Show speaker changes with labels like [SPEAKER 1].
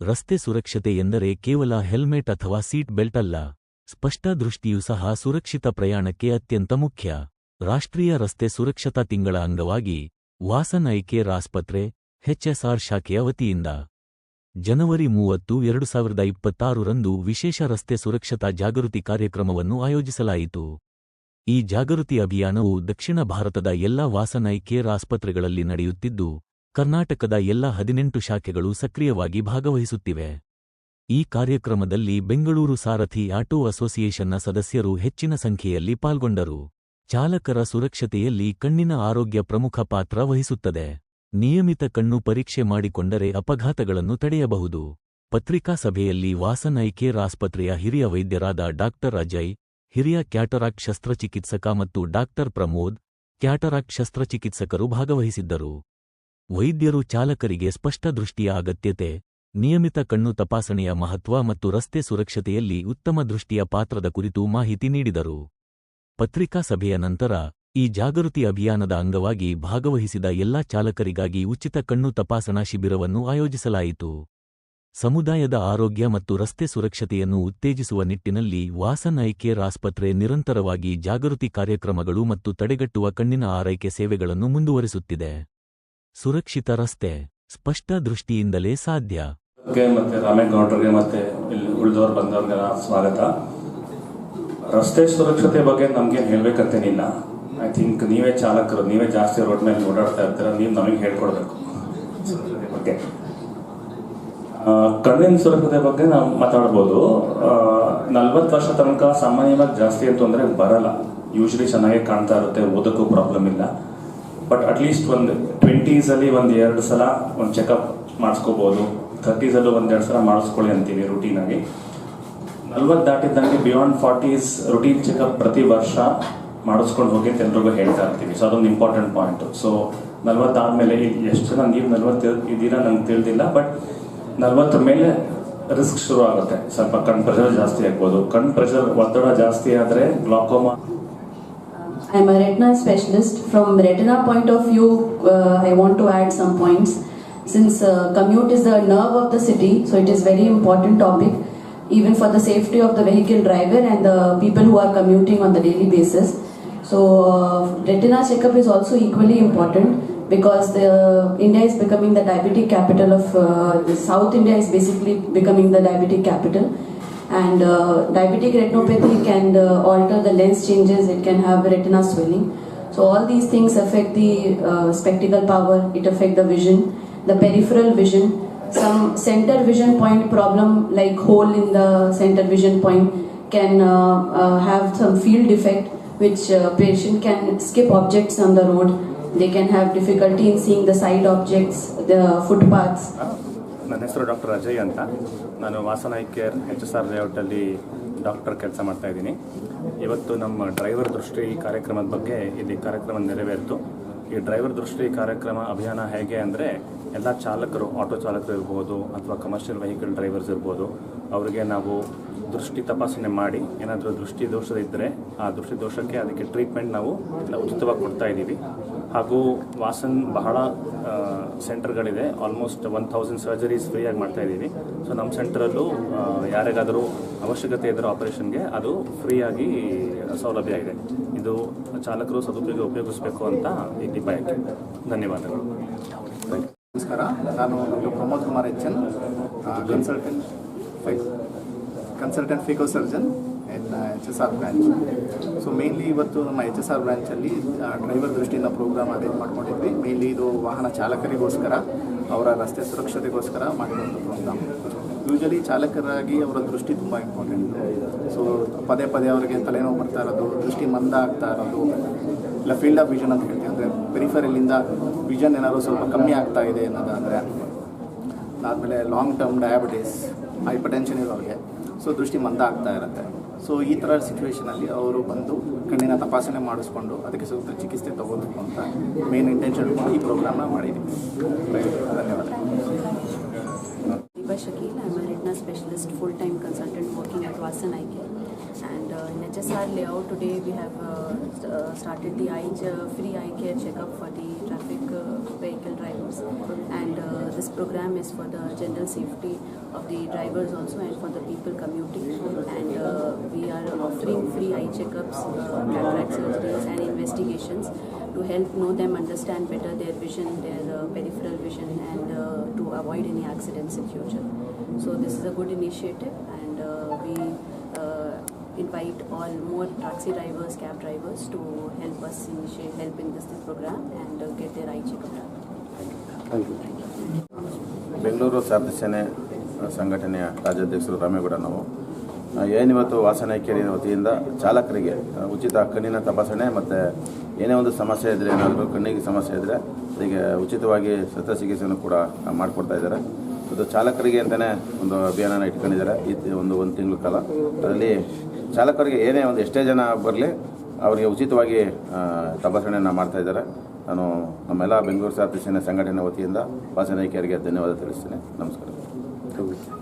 [SPEAKER 1] ರಸ್ತೆ ಸುರಕ್ಷತೆ ಎಂದರೆ ಕೇವಲ ಹೆಲ್ಮೆಟ್ ಅಥವಾ ಸೀಟ್ ಬೆಲ್ಟ್ ಅಲ್ಲ. ಸ್ಪಷ್ಟ ದೃಷ್ಟಿಯೂ ಸಹ ಸುರಕ್ಷಿತ ಪ್ರಯಾಣಕ್ಕೆ ಅತ್ಯಂತ ಮುಖ್ಯ. ರಾಷ್ಟ್ರೀಯ ರಸ್ತೆ ಸುರಕ್ಷತಾ ತಿಂಗಳ ಅಂಗವಾಗಿ ವಾಸನ್ ಐಕೇರ್ ಆಸ್ಪತ್ರೆ ಹೆಚ್ಎಸ್ಆರ್ ಶಾಖೆಯ ವತಿಯಿಂದ ಜನವರಿ ಮೂವತ್ತು, ಎರಡು ಸಾವಿರದ ಇಪ್ಪತ್ತಾರರಂದು ವಿಶೇಷ ರಸ್ತೆ ಸುರಕ್ಷತಾ ಜಾಗೃತಿ ಕಾರ್ಯಕ್ರಮವನ್ನು ಆಯೋಜಿಸಲಾಯಿತು. ಈ ಜಾಗೃತಿ ಅಭಿಯಾನವು ದಕ್ಷಿಣ ಭಾರತದ ಎಲ್ಲಾ ವಾಸನ್ ಐ ಕೇರ್ ಆಸ್ಪತ್ರೆಗಳಲ್ಲಿ ನಡೆಯುತ್ತಿದ್ದು ಕರ್ನಾಟಕದ ಎಲ್ಲ ಹದಿನೆಂಟು ಶಾಖೆಗಳು ಸಕ್ರಿಯವಾಗಿ ಭಾಗವಹಿಸುತ್ತಿವೆ. ಈ ಕಾರ್ಯಕ್ರಮದಲ್ಲಿ ಬೆಂಗಳೂರು ಸಾರಥಿ ಆಟೋ ಅಸೋಸಿಯೇಷನ್ನ ಸದಸ್ಯರು ಹೆಚ್ಚಿನ ಸಂಖ್ಯೆಯಲ್ಲಿ ಪಾಲ್ಗೊಂಡರು. ಚಾಲಕರ ಸುರಕ್ಷತೆಯಲ್ಲಿ ಕಣ್ಣಿನ ಆರೋಗ್ಯ ಪ್ರಮುಖ ಪಾತ್ರ ವಹಿಸುತ್ತದೆ. ನಿಯಮಿತ ಕಣ್ಣು ಪರೀಕ್ಷೆ ಮಾಡಿಕೊಂಡರೆ ಅಪಘಾತಗಳನ್ನು ತಡೆಯಬಹುದು. ಪತ್ರಿಕಾ ಸಭೆಯಲ್ಲಿ ವಾಸನ್ ಐಕೇರ್ ಕೇರ್ ಆಸ್ಪತ್ರೆಯ ಹಿರಿಯ ವೈದ್ಯರಾದ ಡಾಕ್ಟರ್ ಅಜಯ್, ಹಿರಿಯ ಕ್ಯಾಟರಾಕ್ ಶಸ್ತ್ರಚಿಕಿತ್ಸಕ ಮತ್ತು ಡಾಕ್ಟರ್ ಪ್ರಮೋದ್ ಕ್ಯಾಟರಾಕ್ ಶಸ್ತ್ರಚಿಕಿತ್ಸಕರು ಭಾಗವಹಿಸಿದ್ದರು. ವೈದ್ಯರು ಚಾಲಕರಿಗೆ ಸ್ಪಷ್ಟ ದೃಷ್ಟಿಯ ಅಗತ್ಯತೆ, ನಿಯಮಿತ ಕಣ್ಣು ತಪಾಸಣೆಯ ಮಹತ್ವ ಮತ್ತು ರಸ್ತೆ ಸುರಕ್ಷತೆಯಲ್ಲಿ ಉತ್ತಮ ದೃಷ್ಟಿಯ ಪಾತ್ರದ ಕುರಿತು ಮಾಹಿತಿ ನೀಡಿದರು. ಪತ್ರಿಕಾ ಸಭೆಯ ನಂತರ, ಈ ಜಾಗೃತಿ ಅಭಿಯಾನದ ಅಂಗವಾಗಿ ಭಾಗವಹಿಸಿದ ಎಲ್ಲಾ ಚಾಲಕರಿಗಾಗಿ ಉಚಿತ ಕಣ್ಣು ತಪಾಸಣಾ ಶಿಬಿರವನ್ನು ಆಯೋಜಿಸಲಾಯಿತು. ಸಮುದಾಯದ ಆರೋಗ್ಯ ಮತ್ತು ರಸ್ತೆ ಸುರಕ್ಷತೆಯನ್ನು ಉತ್ತೇಜಿಸುವ ನಿಟ್ಟಿನಲ್ಲಿ ವಾಸನ್ ಐ ಕೇರ್ ಆಸ್ಪತ್ರೆ ನಿರಂತರವಾಗಿ ಜಾಗೃತಿ ಕಾರ್ಯಕ್ರಮಗಳು ಮತ್ತು ತಡೆಗಟ್ಟುವ ಕಣ್ಣಿನ ಆರೈಕೆ ಸೇವೆಗಳನ್ನು ಮುಂದುವರಿಸುತ್ತಿದೆ. ಸುರಕ್ಷಿತ ರಸ್ತೆ ಸ್ಪಷ್ಟ ದೃಷ್ಟಿಯಿಂದಲೇ ಸಾಧ್ಯ.
[SPEAKER 2] ಮತ್ತೆ ರಾಮೇಗೌಡರಿಗೆ ಮತ್ತೆ ಇಲ್ಲಿ ಉಳಿದವರು ಬಂದವ್ರಿಗೆಲ್ಲ ಸ್ವಾಗತ. ರಸ್ತೆ ಸುರಕ್ಷತೆ ಬಗ್ಗೆ ನಮ್ಗೆ ಹೇಳ್ಬೇಕಂತೇನಿಲ್ಲ ಐ ಥಿಂಕ್ ನೀವೇ ಚಾಲಕರು, ನೀವೇ ಜಾಸ್ತಿ ರೋಡ್ ಮೇಲೆ ಓಡಾಡ್ತಾ ಇರ್ತೀರ, ನೀವು ನಮಗೆ ಹೇಳ್ಕೊಡ್ಬೇಕು. ಸುರಕ್ಷತೆ ಬಗ್ಗೆ. ಕಣ್ಣಿನ ಸುರಕ್ಷತೆ ಬಗ್ಗೆ ನಾವು ಮಾತಾಡ್ಬೋದು. ನಲ್ವತ್ತು ವರ್ಷ ತನಕ ಸಾಮಾನ್ಯವಾಗಿ ಜಾಸ್ತಿ ಅಂತಂದ್ರೆ ತೊಂದರೆ ಬರಲ್ಲ. ಯೂಶಲಿ ಚೆನ್ನಾಗೇ ಕಾಣ್ತಾ ಇರುತ್ತೆ, ಓದಕ್ಕೂ ಪ್ರಾಬ್ಲಮ್ ಇಲ್ಲ. ಬಟ್ ಅಟ್ ಲೀಸ್ಟ್ ಒಂದು ಟ್ವೆಂಟೀಸಲ್ಲಿ ಒಂದು ಎರಡು ಸಲ ಒಂದು ಚೆಕಪ್ ಮಾಡಿಸ್ಕೋಬೋದು. ಥರ್ಟೀಸಲ್ಲೂ ಒಂದೆರಡು ಸಲ ಮಾಡಿಸ್ಕೊಳ್ಳಿ ಅಂತೀವಿ ರುಟೀನಾಗಿ ನಲ್ವತ್ತು ದಾಟಿದ್ದಂಗೆ ಬಿಯಾಂಡ್ ಫಾರ್ಟೀಸ್ ರುಟೀನ್ ಚೆಕಪ್ ಪ್ರತಿ ವರ್ಷ ಮಾಡಿಸ್ಕೊಂಡು ಹೋಗಿ ಅಂತ ಎಲ್ರಿಗೂ ಹೇಳ್ತಾ ಇರ್ತೀವಿ ಸೊ ಅದೊಂದು ಇಂಪಾರ್ಟೆಂಟ್ ಪಾಯಿಂಟ್ ಸೊ ನಲ್ವತ್ತಾದ್ಮೇಲೆ ಎಷ್ಟು ಜನ, ನೀವು ನಲ್ವತ್ತು ಇದ್ದೀರಾ ನಂಗೆ ತಿಳಿದಿಲ್ಲ ಬಟ್ ನಲ್ವತ್ತರ ಮೇಲೆ ರಿಸ್ಕ್ ಶುರು ಆಗುತ್ತೆ. ಸ್ವಲ್ಪ ಕಣ್ ಪ್ರೆಷರ್ ಜಾಸ್ತಿ ಆಗ್ಬೋದು. ಕಣ್ ಪ್ರೆಷರ್ ಒತ್ತಡ ಜಾಸ್ತಿ ಆದರೆ glaucoma
[SPEAKER 3] I'm a retina specialist. From retina point of view, uh, I want to add some points. Since uh, commute is the nerve of the city, so it is very important topic, even for the safety of the vehicle driver and the people who are commuting on the daily basis. So uh, retina checkup is also equally important because the India is becoming the diabetic capital of uh, South India is basically becoming the diabetic capital and uh, diabetic retinopathy can uh, alter the lens changes. It can have retina swelling. So all these things affect the uh, spectacle power. It affect the vision the peripheral vision. Some center vision point problem like hole in the center vision point can uh, uh, have some field effect which uh, patient can skip objects on the road. They can have difficulty in seeing the side objects the footpaths
[SPEAKER 2] ನನ್ನ ಹೆಸರು doctor Ajay ಅಂತ. ನಾನು Vasan eye care H S R ಲೇಔಟಲ್ಲಿ doctor ಕೆಲಸ ಮಾಡ್ತಾ ಇದ್ದೀನಿ. ಇವತ್ತು ನಮ್ಮ driver ದೃಷ್ಟಿ ಕಾರ್ಯಕ್ರಮದ ಬಗ್ಗೆ ಇಲ್ಲಿ ಕಾರ್ಯಕ್ರಮ ನೆರವೇರಿತು. ಈ ಡ್ರೈವರ್ ದೃಷ್ಟಿ ಕಾರ್ಯಕ್ರಮ ಅಭಿಯಾನ ಹೇಗೆ ಅಂದರೆ ಎಲ್ಲ ಚಾಲಕರು, ಆಟೋ ಚಾಲಕರು ಇರ್ಬೋದು ಅಥವಾ ಕಮರ್ಷಿಯಲ್ ವೆಹಿಕಲ್ ಡ್ರೈವರ್ಸ್ ಇರ್ಬೋದು, ಅವರಿಗೆ ನಾವು ದೃಷ್ಟಿ ತಪಾಸಣೆ ಮಾಡಿ, ಏನಾದರೂ ದೃಷ್ಟಿ ದೋಷದಿದ್ದರೆ ಆ ದೃಷ್ಟಿ ದೋಷಕ್ಕೆ ಅದಕ್ಕೆ ಟ್ರೀಟ್ಮೆಂಟ್ ನಾವು ಉಚಿತವಾಗಿ ಕೊಡ್ತಾ ಇದ್ದೀವಿ. ಹಾಗೂ ವಾಸನ್ ಬಹಳ ಸೆಂಟರ್ಗಳಿದೆ ಆಲ್ಮೋಸ್ಟ್ ಒನ್ ಥೌಸಂಡ್ ಸರ್ಜರೀಸ್ ಫ್ರೀಯಾಗಿ ಮಾಡ್ತಾ ಇದ್ದೀವಿ. ಸೊ ನಮ್ಮ ಸೆಂಟ್ರಲ್ಲೂ ಯಾರಿಗಾದರೂ ಅವಶ್ಯಕತೆ ಇದ್ದರೆ ಆಪರೇಷನ್ಗೆ ಅದು ಫ್ರೀಯಾಗಿ ಸೌಲಭ್ಯ ಇದೆ. ಇದು ಚಾಲಕರು ಸದುಪಯೋಗ ಉಪಯೋಗಿಸಬೇಕು ಅಂತ ಇಲ್ಲಿ ಬಯಕೆ ಧನ್ಯವಾದಗಳು.
[SPEAKER 4] ನಮಸ್ಕಾರ. ನಾನು doctor Pramod Kumar H N consultant consultant phaco surgeon in H S R branch so mainly ಇವತ್ತು ನಮ್ಮ ಎಚ್ ಎಸ್ ಆರ್ ಬ್ರ್ಯಾಂಚಲ್ಲಿ ಡ್ರೈವರ್ ದೃಷ್ಟಿಯಿಂದ ಪ್ರೋಗ್ರಾಮ್ ಅರೇಂಜ್ ಮಾಡ್ಕೊಂಡಿದ್ವಿ. ಮೇನ್ಲಿ ಇದು ವಾಹನ ಚಾಲಕರಿಗೋಸ್ಕರ, ಅವರ ರಸ್ತೆ ಸುರಕ್ಷತೆಗೋಸ್ಕರ ಮಾಡಿರುವಂಥ ಪ್ರೋಗ್ರಾಮ್ ಯೂಶಲಿ ಚಾಲಕರಾಗಿ ಅವರ ದೃಷ್ಟಿ ತುಂಬ ಇಂಪಾರ್ಟೆಂಟ್ ಸೊ ಪದೇ ಪದೇ ಅವರಿಗೆ ತಲೆನೋವು ಬರ್ತಾ ಇರೋದು, ದೃಷ್ಟಿ ಮಂದ ಆಗ್ತಾ ಇರೋದು, ಇಲ್ಲ ಫೀಲ್ಡ್ ಆಫ್ ವಿಷನ್ ಅಂತ ಹೇಳ್ತೀವಿ. ಅಂದರೆ ಪೆರಿಫರಲಿಂದ ವಿಷನ್ ಏನಾದ್ರು ಸ್ವಲ್ಪ ಕಮ್ಮಿ ಆಗ್ತಾ ಇದೆ ಅನ್ನೋದಾದರೆ ಅದಾದಮೇಲೆ long term diabetes hypertension ಇರೋರಿಗೆ ಸೊ ದೃಷ್ಟಿ ಮಂದ ಆಗ್ತಾ ಇರುತ್ತೆ. ಸೊ ಈ ಥರ ಸಿಚುವೇಷನಲ್ಲಿ ಅವರು ಬಂದು ಕಣ್ಣಿನ ತಪಾಸಣೆ ಮಾಡಿಸ್ಕೊಂಡು ಅದಕ್ಕೆ ಸೂಕ್ತ ಚಿಕಿತ್ಸೆ ತಗೋಬೇಕು ಅಂತ ಮೇನ್ ಇಂಟೆನ್ಷನ್ ಈ ಪ್ರೋಗ್ರಾಮ್ನ ಮಾಡಿದ್ದೀವಿ. ಧನ್ಯವಾದ
[SPEAKER 3] Shakeel eye retina specialist full time consultant working at Eye Care. And uh, in HSR layout today we have uh, uh, started the eye free eye care checkup for the traffic vehicle drivers. And this program is for the general safety of the drivers also and for the people commuting. And uh, we are offering free eye checkups, uh, cataract surgeries and investigations to help know them understand better their vision, their uh, peripheral vision and uh, to avoid any accidents in future. So this is a good initiative and uh, we uh, invite all more taxi drivers, cab drivers to help us initiate, help in this, this program and uh, get their eye checkup done.
[SPEAKER 5] Bengaluru ಸಾರ್ಥಸೇನೆ ಸೇನೆ ಸಂಘಟನೆಯ ರಾಜ್ಯಾಧ್ಯಕ್ಷರು ರಾಮೇಗೌಡ ನಾವು. ಏನಿವತ್ತು ವಾಸನೆ ಕೇಳಿನ ವತಿಯಿಂದ ಚಾಲಕರಿಗೆ ಉಚಿತ ಕಣ್ಣಿನ ತಪಾಸಣೆ ಮತ್ತು ಏನೇ ಒಂದು ಸಮಸ್ಯೆ ಇದ್ದರೆ ಏನಾದರೂ ಕಣ್ಣಿಗೆ ಸಮಸ್ಯೆ ಇದ್ದರೆ ಅದಕ್ಕೆ ಉಚಿತವಾಗಿ ಶಸ್ತ್ರಚಿಕಿತ್ಸೆಯನ್ನು ಕೂಡ ಮಾಡಿಕೊಡ್ತಾ ಇದ್ದಾರೆ. ಇದು ಚಾಲಕರಿಗೆ ಅಂತಲೇ ಒಂದು ಅಭಿಯಾನನ ಇಟ್ಕೊಂಡಿದ್ದಾರೆ. ಈ ಒಂದು ಒಂದು ತಿಂಗಳ ಕಾಲ. ಅದರಲ್ಲಿ ಚಾಲಕರಿಗೆ ಏನೇ ಒಂದು ಎಷ್ಟೇ ಜನ ಬರಲಿ, ಅವರಿಗೆ ಉಚಿತವಾಗಿ ತಪಾಸಣೆಯನ್ನು ಮಾಡ್ತಾ ಇದ್ದಾರೆ. ನಾನು ನಮ್ಮೆಲ್ಲ ಬೆಂಗಳೂರು ಸಾರಥಿ ಸೇನೆ ಸಂಘಟನೆ ವತಿಯಿಂದ ವಾಸನೈಕ್ಯರಿಗೆ ಧನ್ಯವಾದ ತಿಳಿಸ್ತೇನೆ. ನಮಸ್ಕಾರ.